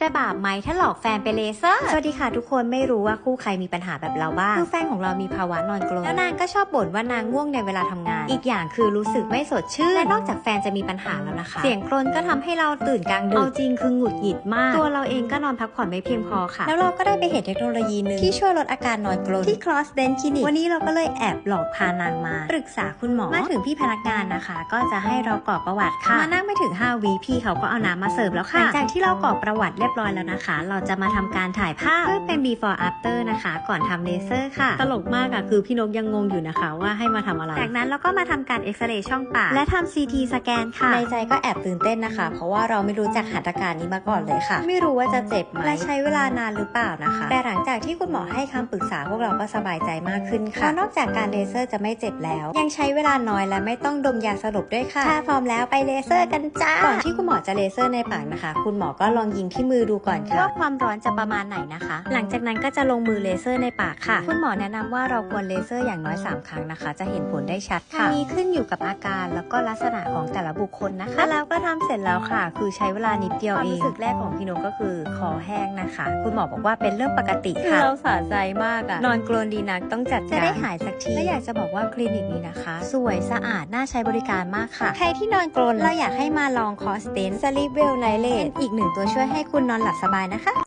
จะบาปไหมถ้าหลอกแฟนไปเลเซอร์ สวัสดีค่ะทุกคนไม่รู้ว่าคู่ใครมีปัญหาแบบเราบ้าง คือแฟนของเรามีภาวะนอนกรนแล้วนางก็ชอบบ่นว่านางง่วงในเวลาทำงาน อีกอย่างคือรู้สึกไม่สดชื่น และนอกจากแฟนจะมีปัญหาแล้วนะคะ เสียงกรนก็ทำให้เราตื่นกลางดึก เอาจริงคือหงุดหงิดมาก ตัวเราเองก็นอนพักผ่อนไม่เพียงพอค่ะ แล้วเราก็ได้ไปเห็นเทคโนโลยีหนึ่งที่ช่วยลดอาการนอนกรนที่ Cross Dent Clinic วันนี้เราก็เลยแอบหลอกพานางมาปรึกษาคุณหมอ มาถึงพี่พนักงานนะคะ ก็จะให้เรากรอกประวัติค่ะ มานั่งไม่ถึง5วิพี่เขาก็เอาน้ำมาเสิร์ฟแล้วค่ะ หลังจากที่เรากรอกประวัติเรียบร้อยแล้วนะคะ เราจะมาทำการถ่ายภาพเพื่อเป็น before after นะคะ ก่อนทำเลเซอร์ค่ะ ตลกมากอะคือพี่นกยังงงอยู่นะคะ ว่าให้มาทำอะไร จากนั้นเราก็มาทำการเอ็กซเรย์ช่องปากและทำ CT สแกนค่ะ ในใจก็แอบตื่นเต้นนะคะ เพราะว่าเราไม่รู้จักหัตถการนี้มาก่อนเลยค่ะ ไม่รู้ว่าจะเจ็บไหมและใช้เวลานานหรือเปล่านะคะ แต่หลังจากที่คุณหมอให้คำปรึกษาพวกเราก็สบายใจมากขึ้นค่ะเพราะนอกจากการเลเซอร์จะไม่เจ็บแล้ว ยังใช้เวลาน้อยและไม่ต้องดมยาสลบด้วยค่ะถ้าพร้อมแล้วไปเลเซอร์กันจ้าก่อนที่คุณหมอจะเลเซอร์ในปากนะคะ คุณหมอก็ลองยิงที่มือดูก่อนค่ะว่าความร้อนจะประมาณไหนนะคะ หลังจากนั้นก็จะลงมือเลเซอร์ในปากค่ะ คุณหมอแนะนำว่าเราควรเลเซอร์อย่างน้อย 3 ครั้งนะคะ จะเห็นผลได้ชัดค่ะนี้ขึ้นอยู่กับอาการแล้วก็ลักษณะของแต่ละบุคคลนะคะ แล้วก็ทำเสร็จแล้วค่ะ คือใช้เวลานิดเดียวเองความรู้สึกแรกของพี่นกก็คือคอแห้งนะคะ คุณหมอบอกว่าเป็นเรื่องปกติค่ะเราสะใจมากอะนอนกรนดีนักต้องจัดการจะได้หายสักทีและอยากจะบอกว่าคลินิกนี้นะคะ สวยสะอาดน่าใช้บริการมากค่ะ ใครที่นอนกรนเราอยากให้มาลองคอสเตนสลิปเวลไนเลตอีกหนึ่งตัวช่วยให้คุณนอนหลับสบายนะคะ